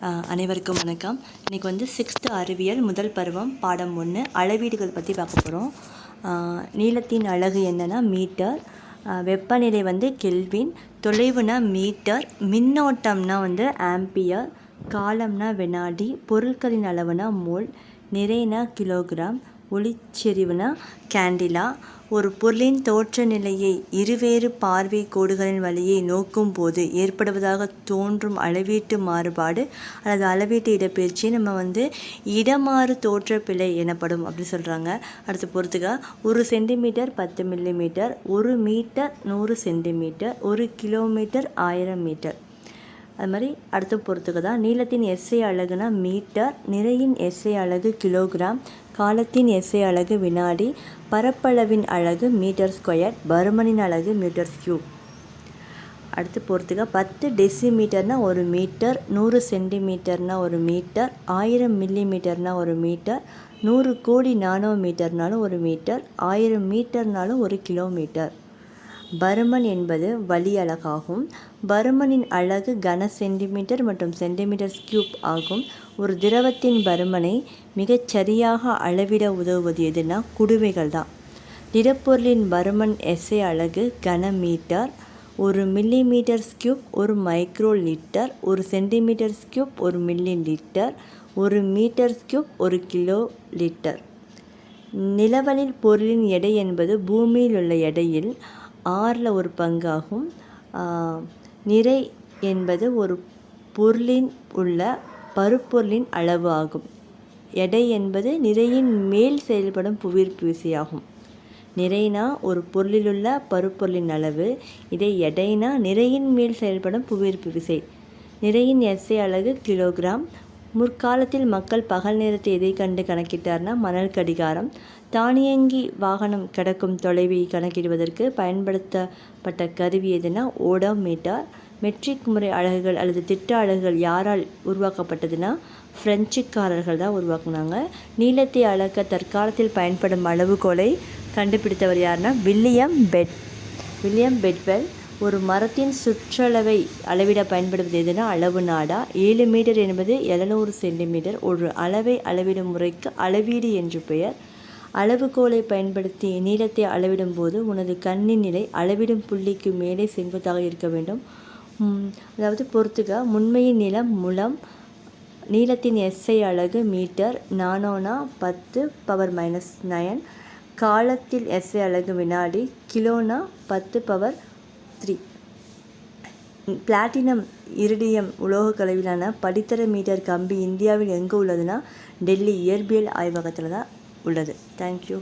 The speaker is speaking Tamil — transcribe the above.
அனைவருக்கும் வணக்கம். இன்றைக்கி வந்து சிக்ஸ்த்து அறிவியல் முதல் பருவம் பாடம் ஒன்று அளவீடுகள் பற்றி பார்க்க போகிறோம் நீளத்தின் அழகு என்னென்னா மீட்டர். வெப்பநிலை வந்து கெல்வின். தொலைவுனா மீட்டர். மின்னோட்டம்னா வந்து ஆம்பியர். காலம்னா வினாடி. பொருட்களின் அளவுனா மோல். நிறைனா கிலோகிராம். ஒளிச்செறிவுனா கேண்டிலா. ஒரு பொருளின் தோற்ற நிலையை இருவேறு பார்வை கோடுகளின் வழியை நோக்கும் போது ஏற்படுவதாக தோன்றும் அளவீட்டு மாறுபாடு அல்லது அளவீட்டு இடப்பெயர்ச்சி நம்ம வந்து இடமாறு தோற்ற பிழை எனப்படும் அப்படி சொல்கிறாங்க அடுத்து பொறுத்துக்க ஒரு சென்டிமீட்டர் பத்து மில்லிமீட்டர் ஒரு மீட்டர் நூறு சென்டிமீட்டர் ஒரு கிலோமீட்டர் ஆயிரம் மீட்டர். அது மாதிரி அடுத்து பொறுத்துக்க தான் நீளத்தின் எஸ்ஐ அழகுனா மீட்டர் நிறையின் எஸ்ஐ அழகு கிலோகிராம் காலத்தின் எஸ்ஐ அழகு வினாடி பரப்பளவின் அழகு மீட்டர் ஸ்கொயர் பருமனின் அழகு மீட்டர் கியூப். அடுத்து போகிறதுக்கு பத்து டெசிமீட்டர்னால் ஒரு மீட்டர் நூறு சென்டிமீட்டர்னால் ஒரு மீட்டர் ஆயிரம் மில்லி மீட்டர்னால் ஒரு மீட்டர் நூறு கோடி நானோ மீட்டர்னாலும் ஒரு மீட்டர் ஆயிரம் மீட்டர்னாலும் ஒரு கிலோமீட்டர். பருமன் என்பது வழி அலகாகும் பருமனின் அலகு கன சென்டிமீட்டர் மற்றும் சென்டிமீட்டர் கியூப் ஆகும். ஒரு திரவத்தின் பருமனை மிகச் சரியாக அளவிட உதவுவது எதுனா குடுவைகள் தான். திடப்பொருளின் பருமன் எஸ்ஐ அலகு கன மீட்டர் ஒரு மில்லி மீட்டர் ஸ்கியூப் ஒரு மைக்ரோ லிட்டர் ஒரு சென்டிமீட்டர் ஸ்கியூப் ஒரு மில்லி லிட்டர் ஒரு மீட்டர் ஸ்கியூப் ஒரு கிலோ லிட்டர் நிலவலில் பொருளின் எடை என்பது பூமியில் உள்ள எடையில் ஆறில் ஒரு பங்காகும். நிறை என்பது ஒரு பொருளின் உள்ள பருப்பொருளின் அளவு ஆகும். எடை என்பது நிறையின் மேல் செயல்படும் புவியீர்ப்பு விசையாகும். நிறைனா ஒரு பொருளிலுள்ள பருப்பொருளின் அளவு. இதை எடைனா நிறையின் மேல் செயல்படும் புவியீர்ப்பு விசை. நிறையின் எஸ்ஐ அலகு கிலோகிராம். முற்காலத்தில் மக்கள் பகல் நேரத்தை எதை கண்டு கணக்கிட்டார்னா மணல் கடிகாரம். தானியங்கி வாகனம் கிடக்கும் தொலைவை கணக்கிடுவதற்கு பயன்படுத்தப்பட்ட கருவி எதுனா ஓடோமீட்டர். மெட்ரிக் முறை அழகுகள் அல்லது திட்ட அழகுகள் யாரால் உருவாக்கப்பட்டதுன்னா பிரெஞ்சுக்காரர்கள் தான் உருவாக்குனாங்க. நீளத்தை அளக்க தற்காலத்தில் பயன்படும் அளவுகோலை கண்டுபிடித்தவர் யாருன்னா வில்லியம் பெட் வில்லியம் பெட்வெல். ஒரு மரத்தின் சுற்றளவை அளவிட பயன்படுவது எதுனா அளவு நாடா? ஏழு மீட்டர் என்பது எழுநூறு சென்டிமீட்டர். ஒரு அளவை அளவிடும் முறைக்கு அளவீடு என்று பெயர். அளவுகோலை பயன்படுத்தி நீளத்தை அளவிடும் போது உனது கண்ணின் நிலை அளவிடும் புள்ளிக்கு மேலே செங்குத்தாக இருக்க வேண்டும். அதாவது பொறுத்துக. முன்மையின் நிலம் முலம் நீளத்தின் எஸ்ஐ அலகு மீட்டர் நானோனா பத்து பவர் மைனஸ் நயன் காலத்தில் எஸ்ஐ அலகு வினாடி கிலோனா பத்து பவர் த்ரீ பிளாட்டினம் இருடியம் உலோக கலவிலான படித்தர மீட்டர் கம்பி இந்தியாவில் எங்கே உள்ளதுன்னா டெல்லி இயற்பியல் ஆய்வகத்தில் தான் உள்ளது தேங்க்யூ